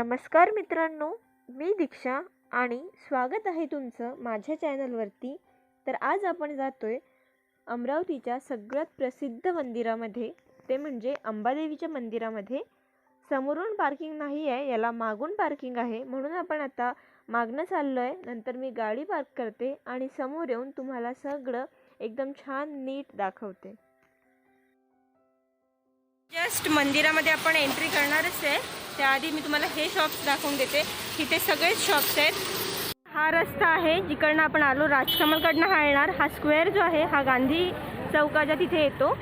नमस्कार मित्रांनो मी दीक्षा आणि स्वागत आहे तुमचं माझ्या चॅनलवरती. तर आज आपण जातो आहे अमरावतीच्या सगळ्यात प्रसिद्ध मंदिरामध्ये. ते म्हणजे अंबादेवीच्या मंदिरामध्ये. समोरून पार्किंग नाही आहे याला मागून पार्किंग आहे. म्हणून आपण आता मागणं चाललो आहे नंतर मी गाडी पार्क करते आणि समोर येऊन तुम्हाला सगळं एकदम छान नीट दाखवते. जस्ट मंदिरामध्ये आपण एंट्री करणारच आहे. त्याआधी मी तुम्हाला हे शॉप्स दाखवून देते. इथे सगळेच शॉप्स आहेत. हा रस्ता आहे जिकडनं आपण आलो. राजकमलकडनं हा येणार. हा स्क्वेअर जो आहे हा गांधी चौकाच्या तिथे येतो.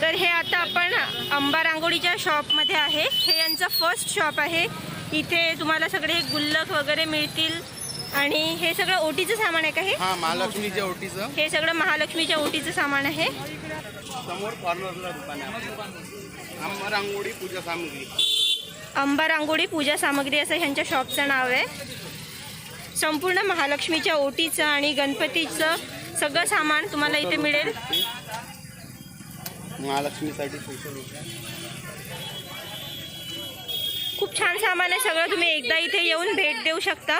तर हे आता आपण अंबा रांगोळीच्या शॉपमध्ये आहे. हे यांचं फर्स्ट शॉप आहे. इथे तुम्हाला सगळे गुल्लक वगैरे मिळतील. आणि हे सगळं ओटीचं सामान आहे का हे? हा महालक्ष्मीच्या ओटीचं. हे सगळं महालक्ष्मीच्या ओटीचं सामान आहे. समोर कॉर्नरला दुकान आहे आंबा रांगोळी पूजा सामग्री. अंबा रांगोळी पूजा सामग्री असं ह्यांच्या शॉपचं नाव आहे. संपूर्ण महालक्ष्मीच्या ओटीचं आणि गणपतीचं सगळं सामान तुम्हाला इथे मिळेल. महालक्ष्मीसाठी खूप छान सामान आहे सगळं तुम्ही एकदा इथे येऊन भेट देऊ शकता.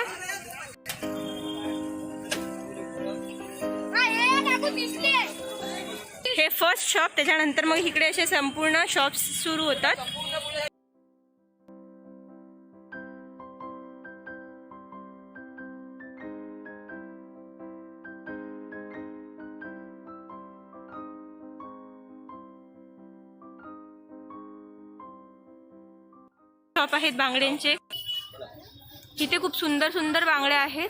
हे फर्स्ट शॉप त्याच्यानंतर मग इकडे असे संपूर्ण शॉप्स सुरू होतात. शॉप आहेत बांगड्यांचे. इथे खूप सुंदर सुंदर बांगड्या आहेत.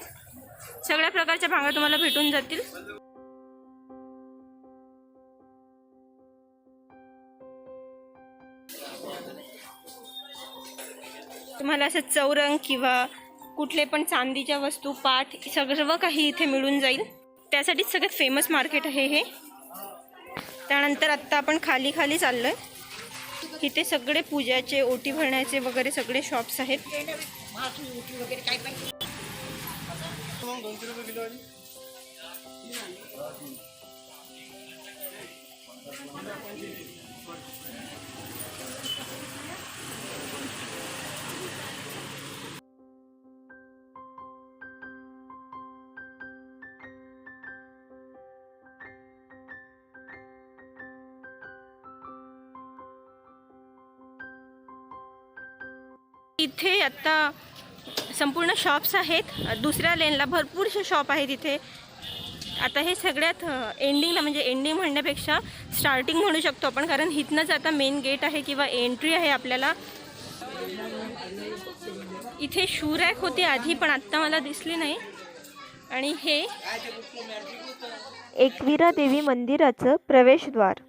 सगळ्या प्रकारच्या बांगड्या तुम्हाला भेटून जातील. तुम्हाला असं चौरंग किंवा कुठले पण चांदीच्या वस्तू पाठ सर्व काही इथे मिळून जाईल. त्यासाठीच सगळ्यात फेमस मार्केट आहे हे. त्यानंतर आत्ता आपण खाली खाली चाललो आहे इथे सगळे पूजाचे ओटी भरण्याचे वगैरे सगळे शॉप्स आहेत. इथे आता संपूर्ण शॉप्स आहेत. दुसऱ्या लेनला भरपूरसे शॉप आहेत इथे. आता हे सगळ्यात एंडिंगला म्हणजे एंडिंग म्हणण्यापेक्षा स्टार्टिंग म्हणू शकतो आपण कारण इथनंच आता मेन गेट आहे किंवा एंट्री आहे आपल्याला. इथे शूरॅक होती आधी पण आत्ता मला दिसली नाही. आणि हे एकविरा देवी मंदिराचं प्रवेशद्वार.